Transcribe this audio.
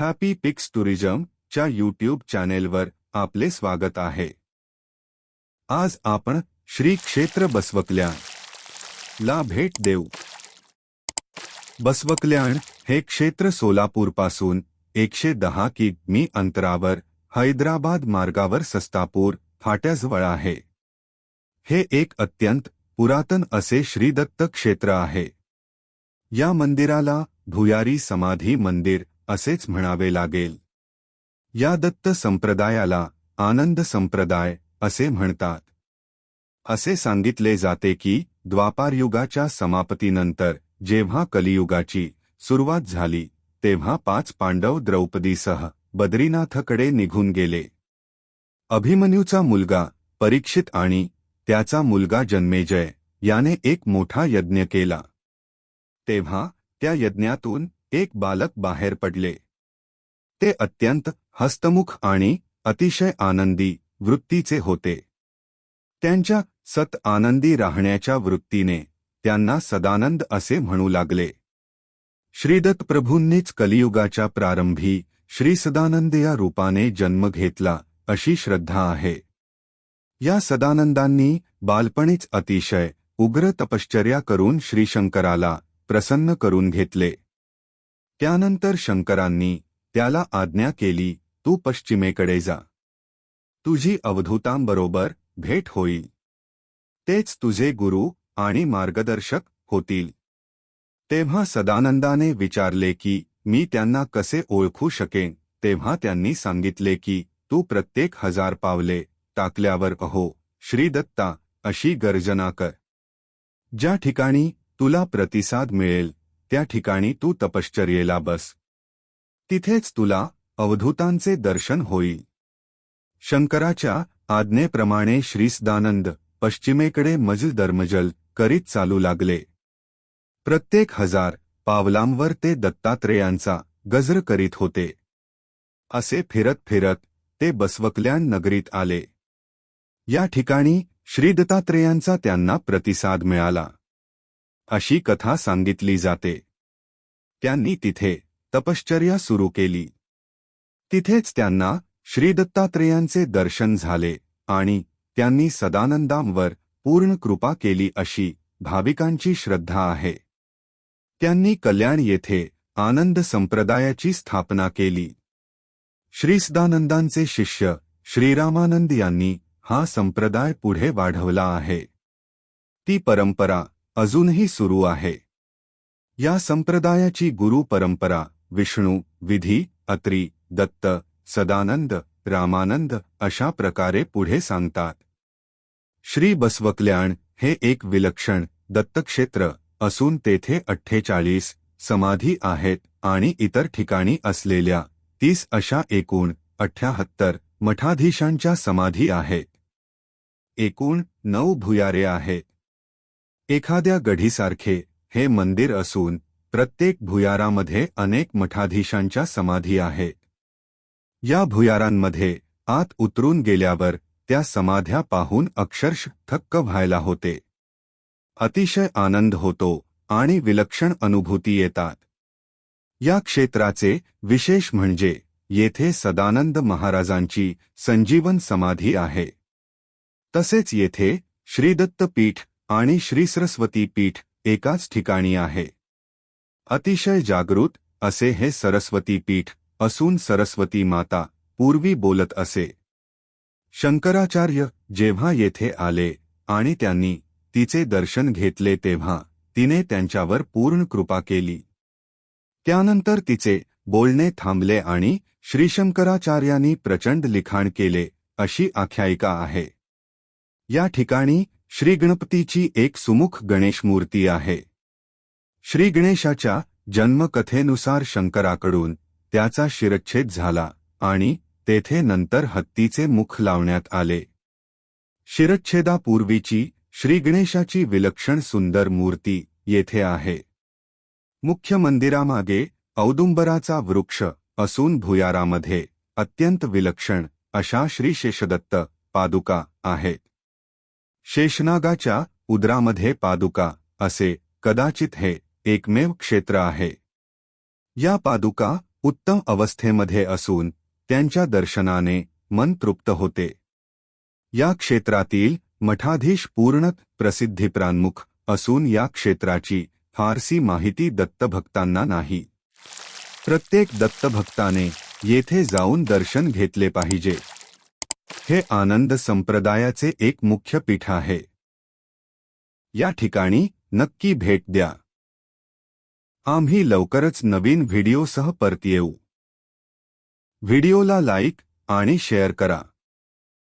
Happy pics tourism च्या YouTube चॅनेलवर आपले स्वागत आहे. आज आपण श्री क्षेत्र बसवकल्याण ला भेट देऊ. बसवकल्याण हे क्षेत्र सोलापूरपासून एकशे दहा किमी अंतरावर हैदराबाद मार्गावर सस्तापूर फाट्याजवळ आहे. हे एक अत्यंत पुरातन असे श्रीदत्त क्षेत्र आहे. या मंदिराला भुयारी समाधी मंदिर असेच म्हणावे लागेल. या दत्त संप्रदायाला आनंद संप्रदाय असे म्हणतात. असे सांगितले जाते की द्वापारयुगाच्या समाप्तीनंतर जेव्हा कलियुगाची सुरुवात झाली तेव्हा पाच पांडव द्रौपदीसह बद्रीनाथकडे निघून गेले. अभिमन्यूचा मुलगा परीक्षित आणि त्याचा मुलगा जन्मेजय याने एक मोठा यज्ञ केला. तेव्हा त्या यज्ञातून एक बालक बाहेर पडले. ते अत्यंत हस्तमुख आणि अतिशय आनंदी वृत्तीचे होते. त्यांच्या सत आनंदी राहण्याच्या वृत्तीने त्यांना सदानंद असे म्हणू लागले. श्रीदत्त प्रभूंनीच कलियुगाच्या प्रारंभी श्री सदानंद या रूपाने जन्म घेतला अशी श्रद्धा आहे. या सदानंदांनी बालपणीच अतिशय उग्र तपश्चर्या करून श्रीशंकराला प्रसन्न करून घेतले. त्यानंतर शंकरांनी त्याला आज्ञा केली तू पश्चिमेकडे जा. तुझी अवधूतांबरोबर भेट होईल. तेच तुझे गुरु आणि मार्गदर्शक होतील. तेव्हा सदानंदाने विचारले की मी त्यांना कसे ओळखू शकेन? तेव्हा त्यांनी सांगितले की तू प्रत्येक हजार पावले टाकल्यावर अहो श्रीदत्ता अशी गर्जना कर. ज्या ठिकाणी तुला प्रतिसाद मिळेल त्या ठिकाणी तू तपश्चर्येला बस. तिथेच तुला अवधूतांचे दर्शन होईल. शंकराच्या आज्ञेप्रमाणे श्रीसदानंद पश्चिमेकडे मजल दर्मजल करीत चालू लागले. प्रत्येक हजार पावलांवर ते दत्तात्रेयांचा गजर करीत होते. असे फिरत फिरत ते बसवकल्याण नगरीत आले. या ठिकाणी श्री दत्तात्रेयांचा त्यांना प्रतिसाद मिळाला. अशी कथा सांगितली जाते. त्यांनी तिथे तपश्चर्या सुरू केली. तिथेच त्यांना श्रीदत्तात्रेयांचे दर्शन झाले आणि त्यांनी सदानंदांवर पूर्ण कृपा केली अशी भाविकांची श्रद्धा आहे. त्यांनी कल्याण येथे आनंद संप्रदायाची स्थापना केली. श्री सदानंदांचे शिष्य श्रीरामानंद यांनी हा संप्रदाय पुढे वाढवला आहे. ती परंपरा अजूनही सुरू आहे. या संप्रदायाची गुरु परंपरा विष्णू विधी अत्री दत्त सदानंद रामानंद अशा प्रकारे पुढे सांगतात. श्री बसवकल्याण हे एक विलक्षण दत्तक्षेत्र असून तेथे अठ्ठेचाळीस समाधी आहेत आणि इतर ठिकाणी असलेल्या तीस अशा एकूण अठ्याहत्तर मठाधीशांच्या समाधी आहेत. एकूण नऊ भुयारे आहेत. एखाद्या गढीसारखे हे मंदिर असून प्रत्येक भुयारामध्ये अनेक मठाधीशांच्या समाधी आहेत या भुयारांमध्ये आत उतरून गेल्यावर त्या समाध्या पाहून अक्षरश थक्क व्हायला होते. अतिशय आनंद होतो आणि विलक्षण अनुभूती येतात. या क्षेत्राचे विशेष म्हणजे येथे सदानंद महाराजांची संजीवन समाधी आहे. तसेच येथे श्रीदत्त पीठ आणि श्रीसरस्वती पीठ एकाच ठिकाणी आहे. अतिशय जागृत असे हे सरस्वती पीठ असून सरस्वती माता पूर्वी बोलत असे. शंकराचार्य जेव्हा येथे आले आणि त्यांनी तिचे दर्शन घेतले तेव्हा तिने त्यांच्यावर पूर्ण कृपा केली. त्यानंतर तिचे बोलणे थांबले आणि श्रीशंकराचार्यांनी प्रचंड लिखाण केले अशी आख्यायिका आहे. या ठिकाणी श्रीगणपतीची एक सुमुख गणेश मूर्ती आहे. श्री गणेशाच्या जन्मकथेनुसार शंकराकडून त्याचा शिरच्छेद झाला आणि तेथे नंतर हत्तीचे मुख लावण्यात आले. शिरच्छेदापूर्वीची श्रीगणेशाची विलक्षण सुंदर मूर्ती येथे आहे. मुख्य मंदिरामागे औदुंबराचा वृक्ष असून भुयारामध्ये अत्यंत विलक्षण अशा श्री शेषदत्त पादुका आहेत. शेषनागाच्या उदरामध्ये पादुका असे कदाचित हे एकमेव क्षेत्र आहे. या पादुका उत्तम अवस्थेमध्ये असून त्यांच्या दर्शनाने मन तृप्त होते. या क्षेत्रातील मठाधीश पूर्ण प्रसिद्धीप्रान्मुख असून या क्षेत्राची फारसी माहिती दत्तभक्तांना नाही. प्रत्येक दत्तभक्ताने येथे जाऊन दर्शन घेतले पाहिजे. हे आनंद संप्रदायाचे एक मुख्य पीठ आहे. या ठिकाणी नक्की भेट द्या. आम्ही लवकरच नवीन व्हिडिओसह परत येऊ. व्हिडिओला लाईक आणि शेअर करा.